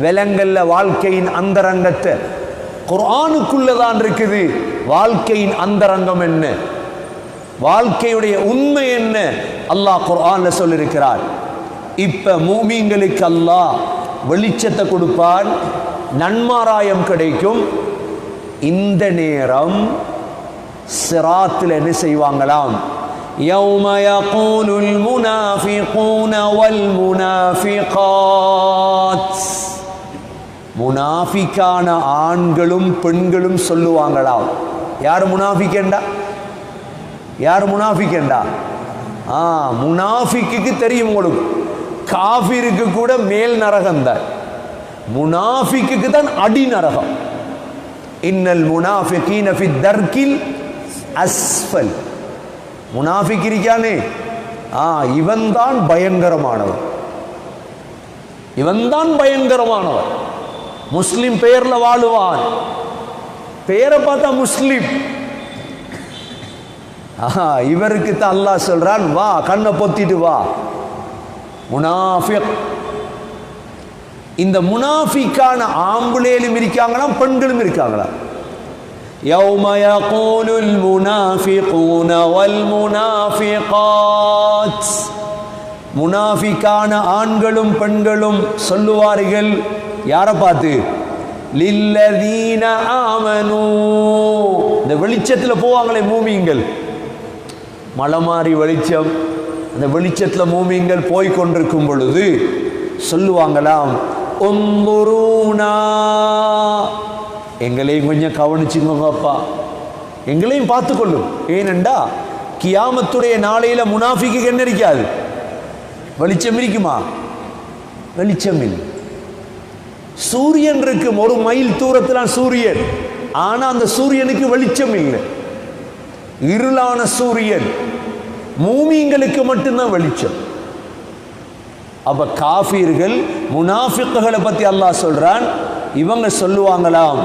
விலங்கல்ல வாழ்க்கையின் அந்தரங்கத்தை குர்ஆனுக்குள்ளதான் இருக்குது வாழ்க்கையின் அந்தரங்கம் என்ன வாழ்க்கையுடைய உண்மை என்ன அல்லாஹ் குர்ஆன்ல சொல்லியிருக்கிறார் இப்ப மூமிங்களுக்கு அல்லாஹ் வெளிச்சத்தை கொடுப்பான் நன்மாராயம் கிடைக்கும் இந்த நேரம் சிராத்தில் என்ன செய்வாங்களாம் يوم يقول المنافقون والمنافقات முனாஃபிக்கான ஆண்களும் பெண்களும் சொல்லுவாங்களாம் யார் முனாஃபிக்கண்டா? யார் முனாஃபிக்கண்டா? ஆ முனாஃபிக்கு தெரியும் உங்களுக்கு. காஃபிருக்கு கூட மேல் நரகம் தான். முனாஃபிக்கு தான் அடி நரகம். இன்னல் முனாஃபிகீன ஃபி தர்கில் அஸ்ஃபல். முனாஃபிக் இருக்கானே ஆ இவன் தான் பயங்கரமானவன் இவன் தான் பயங்கரமானவன் முஸ்லிம் பெயர்ல வாழுவான் பெயரை பார்த்தா முஸ்லிம் ஆஹா இவருக்கு தான் அல்லாஹ் சொல்றான் வா கண்ணை பொத்திட்டு வா முனாஃபிக் இந்த முனாஃபிக்கான ஆம்புலேலும் இருக்காங்களாம் பெண்களும் இருக்காங்களாம் يوم يقول المنافقون والمنافقات முனாஃபிக்கான ஆண்களும் பெண்களும் சொல்லுவார்கள் யாரை பார்த்து? லில்லதீன ஆமனு. இந்த வெளிச்சத்தில் போவாங்களே மூமிங்கள் மலமாரி வெளிச்சம். அந்த வெளிச்சத்தில் மூமிங்கள் போய் கொண்டிருக்கும் பொழுது சொல்லுவாங்களாம் உம்புரூனா எங்களையும் கொஞ்சம் கவனிச்சுங்கப்பா எங்களையும் பார்த்துக்கொள்ளும் ஏனெண்டா கியாமத்துடைய நாளையில் முனாஃபிக்கு என்ன இருக்காது? வெளிச்சம் இருக்குமா? வெளிச்சம் இல்லை. சூரியன் இருக்கும். ஒரு மைல் தூரத்தில் சூரியன். ஆனால் அந்த சூரியனுக்கு வெளிச்சம் இல்லை. இருளான சூரியன். மூமிங்களுக்கு மட்டும்தான் வெளிச்சம். அப்ப காஃபீர்கள் முனாஃபிக்குகளை பத்தி அல்லாஹ் சொல்றான். இவங்க சொல்லுவாங்களாம்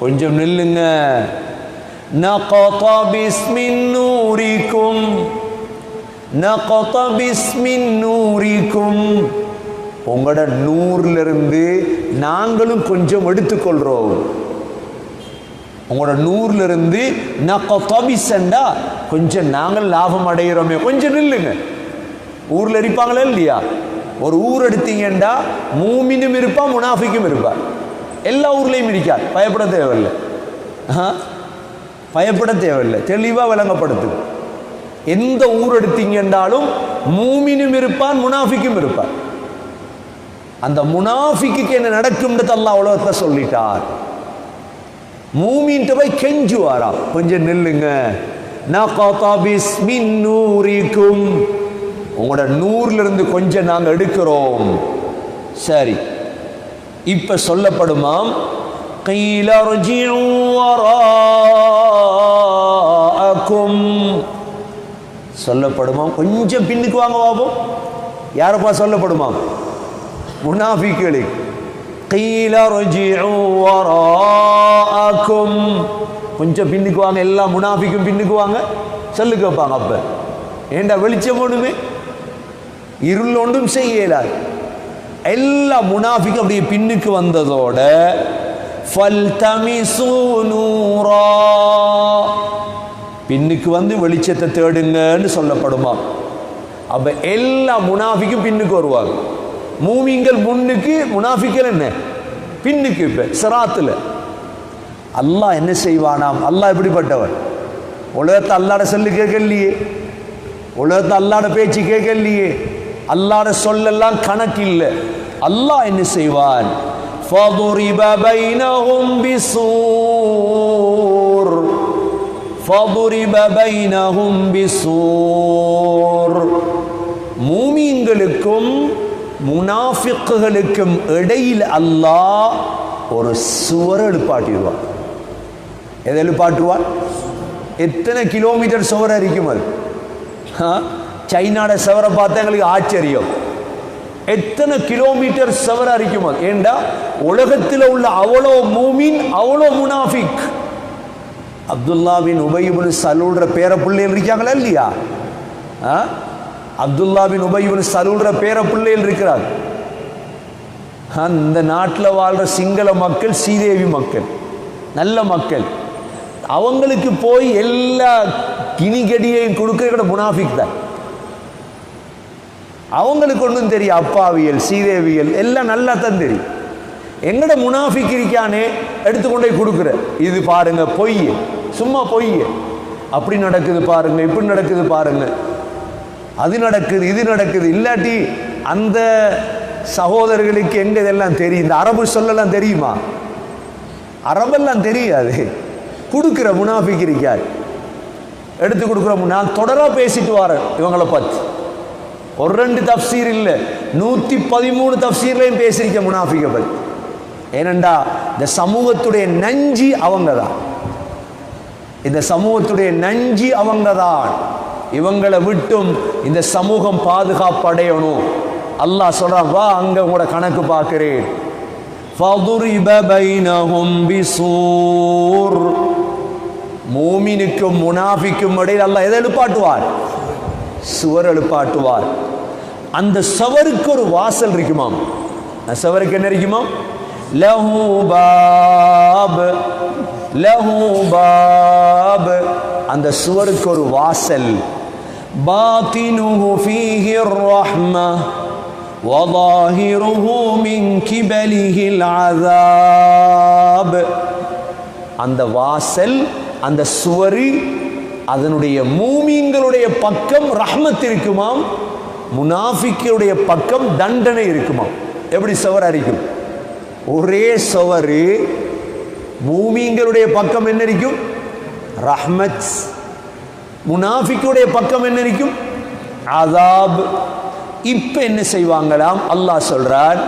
கொஞ்சம் நில்லுங்க. நூரிக்கும். உங்களோட நூறிலிருந்து நாங்களும் கொஞ்சம் எடுத்துக்கொள்கிறோம் உங்களோட நூறிலிருந்து நகதபிஸ்ண்டா கொஞ்சம் நாங்கள் லாபம் அடைகிறோமே கொஞ்சம் நில்லுங்க. ஊரில் இருப்பாங்களா இல்லையா? ஒரு ஊர் எடுத்தீங்கன்னா மூமினும் இருப்பான் முனாஃபிக்கும் இருப்பார் எல்லா ஊர்லேயும் இருக்கார். பயப்பட தேவையில்லை. பயப்பட தேவையில்லை. தெளிவாக விளங்கப்படுத்து எந்த ஊர் எடுத்தீங்க என்றாலும் மூமினும் இருப்பான் முனாஃபிக்கும் இருப்பான். அந்த முனாஃபிக்கு என்ன நடக்கும்ன்றது அல்லாஹ் உலகத்தை சொல்லிட்டார். மூமின்ட்டு போய் கெஞ்சுவாரா கொஞ்சம் நில்லுங்க. நூரிக்கும். உங்களோட நூறுல இருந்து கொஞ்சம் நாங்கள் எடுக்கிறோம். சரி. இப்ப சொல்லப்படுமாம். கையிலும் ارجعوا وراءكم சொல்லப்படுமாம் கொஞ்சம் பின்னுக்கு வாங்க பாப்போம் யாரப்பா சொல்லப்படுமாம் முனாஃபிக்களுக்கு قيل ارجعوا وراءكم கொஞ்சம் பின்னுக்கு வாங்க எல்லா முனாஃபிக்கும் பின்னுக்கு வாங்க சொல்லு கேட்பாங்க அப்ப ஏண்டா வெளிச்சம் ஒண்ணுமே இருள் ஒன்றும் செய்ய இயலாது எல்லா முனாஃபிக்கும் அப்படியே பின்னுக்கு வந்ததோட فَالْتَمِسُوا نُورًا பின்னுக்கு வந்து வெளிச்சத்தை தேடுங்கன்னு சொல்லப்படுமா அப்ப எல்லா முனாஃபிக்கும் பின்னுக்கு வருவாங்க மூமிங்கள் முன்னுக்கு முனாஃபிக்கள் என்ன பின்னுக்கு இப்ப சிராத்துல அல்லாஹ் என்ன செய்வானாம் அல்லாஹ் எப்படிப்பட்டவன் உலகத்தை அல்லாட சொல்லு கேட்கலையே உலகத்தை அல்லாட பேச்சு கேட்கலையே அல்லாட சொல்லெல்லாம் கணக்கு இல்லை அல்லாஹ் என்ன செய்வான் فَضُرِبَ بَيْنَهُمْ بِسُورٍ فَضُرِبَ بَيْنَهُمْ بِسُورٍ மூமீன்களுக்கும் முனாஃபிக்குகளுக்கும் இடையில் அல்லாஹ் ஒரு சுவர் எழுப்பாட்டிடுவான் எதை எழுப்பாட்டுவான் எத்தனை கிலோமீட்டர் சுவர் இருக்கும் அது ஆ? சைனாட சுவரை பார்த்தா எங்களுக்கு ஆச்சரியம் எத்தனை கிலோமீட்டர் சுவர் இருக்கும் அது ஏண்டா உலகத்தில் உள்ள அவ்வளோ மூமின் அவ்வளோ முனாஃபிக் அப்துல்லாவின் பின் சலூன்ற பேர பிள்ளைகள் இருக்காங்களா இல்லையா? ஆ? அப்துல்லாவின் பின் உபைபின் பேர பிள்ளைகள் இருக்கிறார். அந்த நாட்டில் வாழ்ற சிங்கள மக்கள் சீதேவி மக்கள். நல்ல மக்கள். அவங்களுக்கு போய் எல்லா கிணிகடியையும் கொடுக்கிற முனாஃபிக் தான். அவங்களுக்கு ஒன்றும் தெரியும். அப்பாவியல் சீதேவியல் எல்லாம் நல்லா தான் தெரியும். எங்கட முனாஃபிக் இருக்கானே எடுத்துக்கொண்டே கொடுக்குற. இது பாருங்க பொய் சும்மா பொய் அப்படி நடக்குது பாருங்க இப்படி நடக்குது பாருங்க. அது நடக்குது இது நடக்குது. இல்லாட்டி அந்த சகோதரர்களுக்கு எங்க இதெல்லாம் தெரியும்? இந்த அரபு சொல்லலாம் தெரியுமா? அரபெல்லாம் தெரியாது. கொடுக்குற முனாஃபிக் இருக்கார் எடுத்து கொடுக்குற நான் தொடரா பேசிட்டு வரேன் இவங்களை பார்த்து. ஒரு ரெண்டு தப்சீர் இல்லை. நூற்றி பதிமூணு தப்சீர்லையும் பேசியிருக்கேன் முனாஃபிக பற்றி ஏனண்டா இந்த சமூகத்துடைய நஞ்சி அவங்க தான் இந்த சமூகத்துடைய நஞ்சி அவங்க தான் இவங்களை விட்டும் இந்த சமூகம் பாதுகாப்படையணும் அல்லாஹ் சொல்கிறான் வா அங்க கூட கணக்கு பார்க்கிறேன். மூமினுக்கும் முனாபிக்கும் இடையில் அல்ல எதை எழுப்பாட்டுவார்? சுவர் எழுப்பாட்டுவார். அந்த சுவருக்கு ஒரு வாசல் இருக்குமாம்? சுவருக்கு என்ன இருக்குமாம்? லஹு பாப் லஹு பாப் அந்த சுவருக்கு ஒரு வாசல் பாத்தினுஹு ஃபீஹி الرحمة وظاهره من كبله العذاب அந்த வாசல் அந்த சுவரி அதனுடைய மூமீன்களுடைய பக்கம் ரஹ்மத் இருக்குமாம் முனாஃபிக்குடைய பக்கம் தண்டனை இருக்குமாம் எப்படி சுவர் அரிக்கும் ஒரே சவரு. மூமீன்களுடைய பக்கம் என்ன இருக்கும் ரஹ்மத். முனாஃபிக்குடைய பக்கம் என்ன இருக்கும் அதாப். இப்ப என்ன செய்வாங்களாம்? அல்லாஹ் சொல்றார்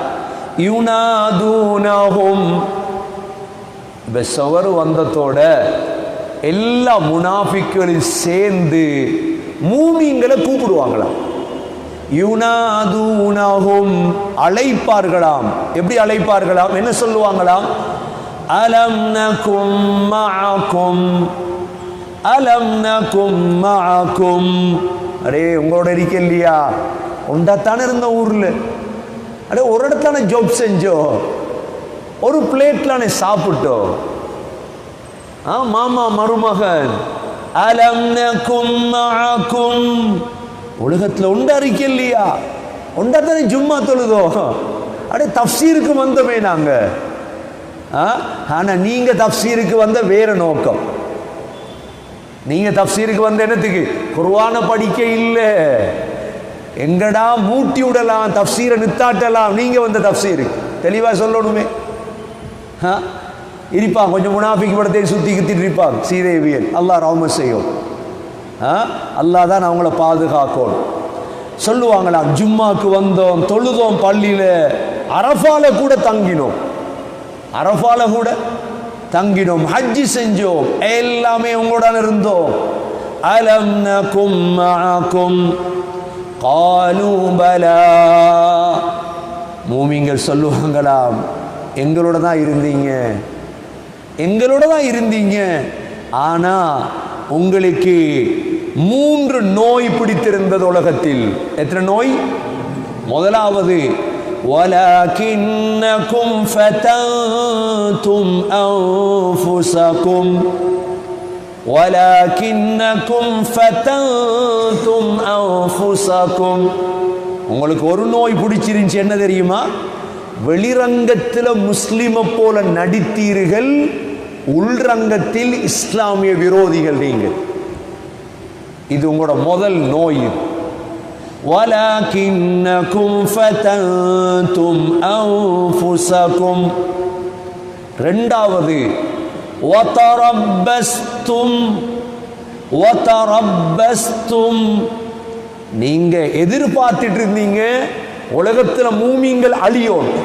யுனாதூனஹும். இப்ப சவர் வந்ததோட எல்லா முனாஃபிக்களும் சேர்ந்து மூமிங்களை கூப்பிடுவாங்களாம். யுனாதூனஹும். அழைப்பார்களாம். எப்படி அழைப்பார்களாம்? என்ன சொல்லுவாங்களாம்? அலம் நகும் மஅகும். அலம் நகும் மஅகும். அரே உங்களோட இருக்க இல்லையா? உண்டாத்தானே இருந்த ஊர்ல. அடே ஒரு இடத்தானே ஜாப் செஞ்சோம் ஒரு பிளேட்லானே சாப்பிட்டோம் ஆ மாமா மருமகன். அலம் நகும் மஅகும். உலகத்தில் உண்டா இருக்க இல்லையா? உண்டாத்தானே ஜும்மா தொழுதோ? அடே தப்சீருக்கு வந்தோமே நாங்கள் ஆ? நீங்கள் தப்சீருக்கு வந்த வேறு நோக்கம். நீங்கள் தப்சீருக்கு வந்த என்னத்துக்கு? குர்வான படிக்க இல்லை. எங்கடா மூட்டி விடலாம் தப்சீரை நித்தாட்டலாம். நீங்கள் வந்த தப்சீருக்கு தெளிவாக சொல்லணுமே. இருப்பான் கொஞ்சம் முனாஃபிக்கு படத்தை சுற்றி கித்திட்டு இருப்பாங்க சீதேவியல் அல்லா ரஹ்ம செய்யும். ஆ? அல்லாஹ் தான் அவங்கள பாதுகாக்கணும். சொல்லுவாங்களாம் ஜும்மாக்கு வந்தோம் தொழுதோம் பள்ளியில் அரஃபால கூட தங்கினோம். அரஃபால கூட தங்கினோம் ஹஜ்ஜி செஞ்சோம் எல்லாமே உங்களுடன் இருந்தோம். அலம் நகும் மஅகும் காலு பலா. மூமிங்கள் சொல்லுவாங்களாம் எங்களோட தான் இருந்தீங்க. எங்களோட தான் இருந்தீங்க. ஆனா உங்களுக்கு மூன்று நோய் பிடித்திருந்தது உலகத்தில் எத்தனை நோய் முதலாவது ولكنكم فتنتم أنفسكم ولكنكم فتنتم أنفسكم உங்களுக்கு ஒரு நோய் பிடிச்சிருந்துச்சு என்ன தெரியுமா வெளிரங்கத்தில் முஸ்லிமை போல நடித்தீர்கள் உள்ரங்கத்தில் இஸ்லாமிய விரோதிகள் நீங்கள் இது உங்களோட முதல் நோய் இது ولكنكم فتنتم أنفسكم ரெண்டாவது وتربستم وتربستم நீங்க எதிர்பார்த்துட்டு இருந்தீங்க உலகத்துல மூமிங்கள் அழியோணும்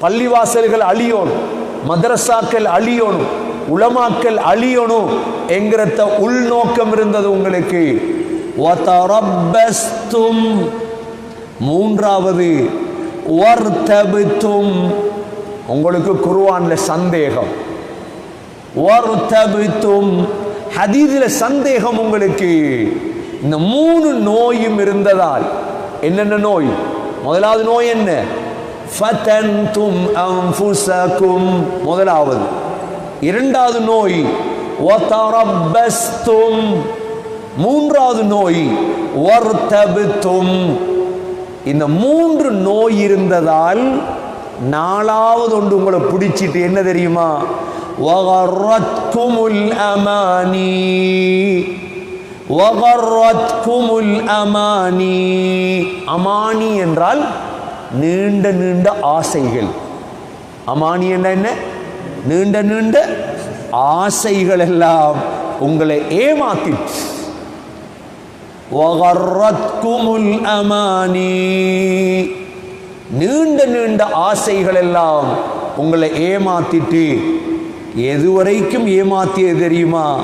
பள்ளிவாசல்கள் அழியோணும் மதரசாக்கள் அழியோணும் உலமாக்கல் அழியணும் என்கிறத உள்நோக்கம் இருந்தது உங்களுக்கு. மூன்றாவது உங்களுக்கு குருவான்ல சந்தேகம். ஹதீதில் சந்தேகம் உங்களுக்கு. இந்த மூணு நோயும் இருந்ததால் என்னென்ன நோய்? முதலாவது நோய் என்ன? முதலாவது. இரண்டாவது நோய் மூன்றாவது நோய் வர்தபுத்தும். இந்த மூன்று நோய் இருந்ததால் நாலாவது ஒன்று உங்களை பிடிச்சிட்டு என்ன தெரியுமா? அமானி. அமானி. அமானி என்றால் நீண்ட நீண்ட ஆசைகள். அமானி என்ன என்ன? நீண்ட நீண்ட ஆசைகள் எல்லாம் உங்களை ஏமாத்தி அமானி. நீண்ட நீண்ட ஆசைகள் எல்லாம் உங்களை ஏமாத்திட்டு எதுவரைக்கும் ஏமாத்தியது தெரியுமா?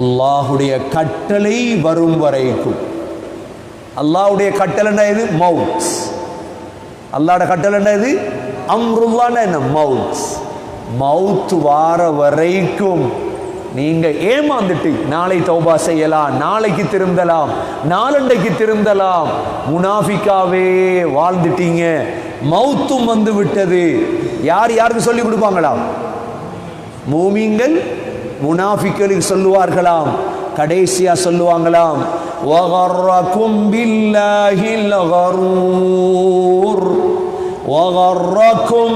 அல்லாஹுடைய கட்டளை வரும் வரைக்கும். அல்லாவுடைய கட்டளைன்னா இது? மவுத் கட்டளை என்ன இது? அம்ருல்லான என்ன? மவுத் மவுத் வார வரைக்கும் நீங்க ஏமாந்துட்டு நாளை தௌபா செய்யலாம் நாளைக்கு திருந்தலாம் நாளண்டைக்கு திருந்தலாம் முனாஃபிக்காவே வாழ்ந்துட்டீங்க. மௌத்தும் வந்து விட்டது. யார் யாருக்கு சொல்லி கொடுப்பாங்களா மூமிங்கள் முனாஃபிக்களுக்கு சொல்லுவார்களாம். கடைசியா சொல்லுவாங்களாம் وَغَرَّكُمْ بِاللَّهِ الْغَرُورُ وَغَرَّكُمْ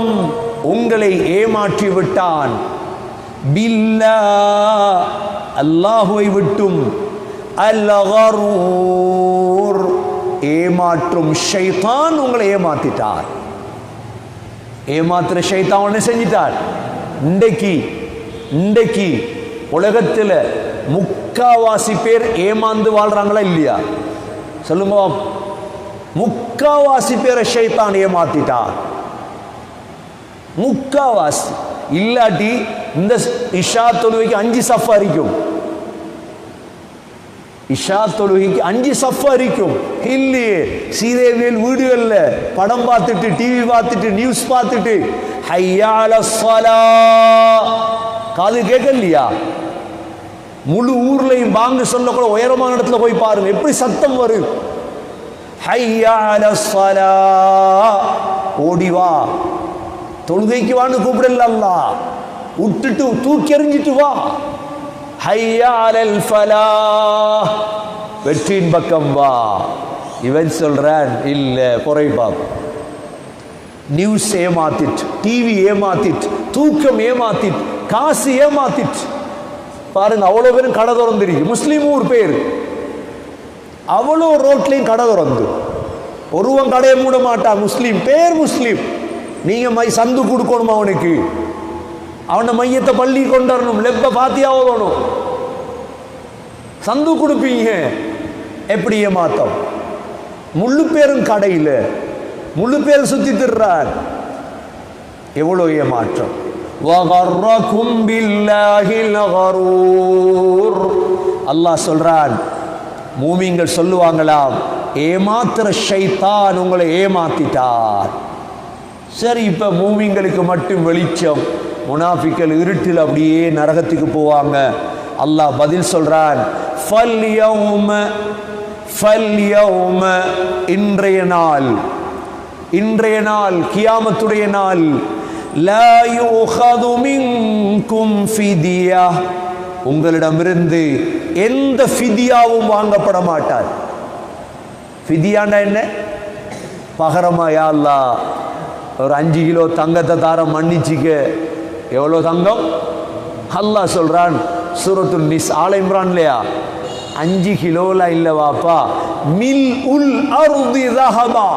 உங்களை ஏமாற்றி விட்டான் பில்லா அல்லாஹுவை விட்டும் அல் ஏமாற்றும் ஷைத்தான் உங்களை ஏமாத்திட்டார் ஏமாத்துற ஷைத்தான் என்ன செஞ்சிட்டார் இன்றைக்கு இன்றைக்கு உலகத்துல முக்காவாசி பேர் ஏமாந்து வாழ்றாங்களா இல்லையா? சொல்லுங்க முக்காவாசி பேரை ஷைத்தான் ஏமாத்திட்டா? முக்காவாசி. இல்லாட்டி இந்த இஷா தொழுவைக்கு அஞ்சு சஃப் அரிக்கும். இஷா தொழுகைக்கு அஞ்சு சஃப் அரிக்கும். இல்லையே. சீதேவியல் வீடுகள்ல படம் பார்த்துட்டு டிவி பார்த்துட்டு நியூஸ் பார்த்துட்டு ஹையால ஸலா. காது கேட்கலையா? முழு ஊர்லையும் வாங்க சொல்ல கூட உயரமான இடத்துல போய் பாருங்க. எப்படி சத்தம் வரும்? ஹையால ஓடி வா. தொழுகைக்கு வான்னு கூப்பிடல அல்லா. விட்டுட்டு தூக்கி எறிஞ்சிட்டு வா. ஹையாலல் ஃபலா. வெற்றியின் பக்கம் வா. இவன் சொல்றான் இல்ல குறை நியூஸ் ஏமாத்திட்டு டிவி ஏமாத்திட்டு தூக்கம் ஏமாத்திட்டு காசு ஏமாத்திட்டு பாருங்க அவ்வளோ பேரும் கடை திறந்துருக்கு முஸ்லீமும் ஒரு பேர். அவ்வளோ ரோட்லேயும் கடை திறந்து. ஒருவன் கடையை மூட மாட்டான் முஸ்லீம் பேர் முஸ்லீம். நீங்கள் மை சந்து கொடுக்கணும் அவனுக்கு? அவனை மையத்தை பள்ளி கொண்டரணும் லெப்ப பாத்தியா ஓதணும் சந்து கொடுப்பீங்க. எப்படி ஏமாத்தம்? முள்ளு பேரும் கடையில். முழு பேர் சுற்றி திருறார். எவ்வளோ ஏமாற்றம். அல்லாஹ் சொல்றான் மூமிங்கள் சொல்லுவாங்களாம் ஏமாத்துற ஷைத்தான் உங்களை ஏமாத்திட்டார். சரி இப்ப மூமிங்களுக்கு மட்டும் வெளிச்சம் முனாஃபிக்கல் இருட்டில் அப்படியே நரகத்துக்கு போவாங்க. அல்லாஹ் பதில் சொல்றான் இன்றைய நாள் இன்றைய நாள் கியாமத்துடைய நாள் லா யூஹது மின்கும் ஃபிதியா உங்களிடமிருந்து எந்த ஃபிதியாவும் வாங்கப்பட மாட்டார். ஃபிதியாண்டா என்ன? பகரமா யா அல்லாஹ் ஒரு அஞ்சு கிலோ தங்கத்தை தார மன்னிச்சிக்க. எவ்வளோ தங்கம்? அல்லா சொல்றான் சூரத்து நிஸ் ஆல இம்ரான் இல்லையா? அஞ்சு கிலோலாம் இல்ல வாப்பா. மில் உல் அருதி ரஹமா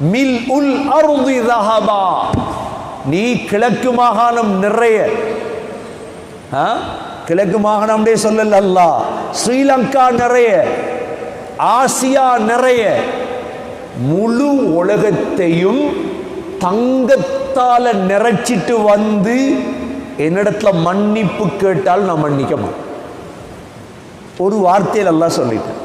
மில் உல் அருதி தஹபா. நீ கிழக்கு மாகாணம் நிறைய. ஆ? கிழக்கு மாகாணம்டே சொல்லல அல்லாஹ் ஸ்ரீலங்கா நிறைய. ஆசியா நிறைய. முழு உலகத்தையும் தங்கத்தால நிறைச்சிட்டு வந்து என்னிடத்துல மன்னிப்பு கேட்டால் நான் மன்னிக்க மாட்டேன். ஒரு வார்த்தையில் எல்லாம் சொல்லிட்டேன்.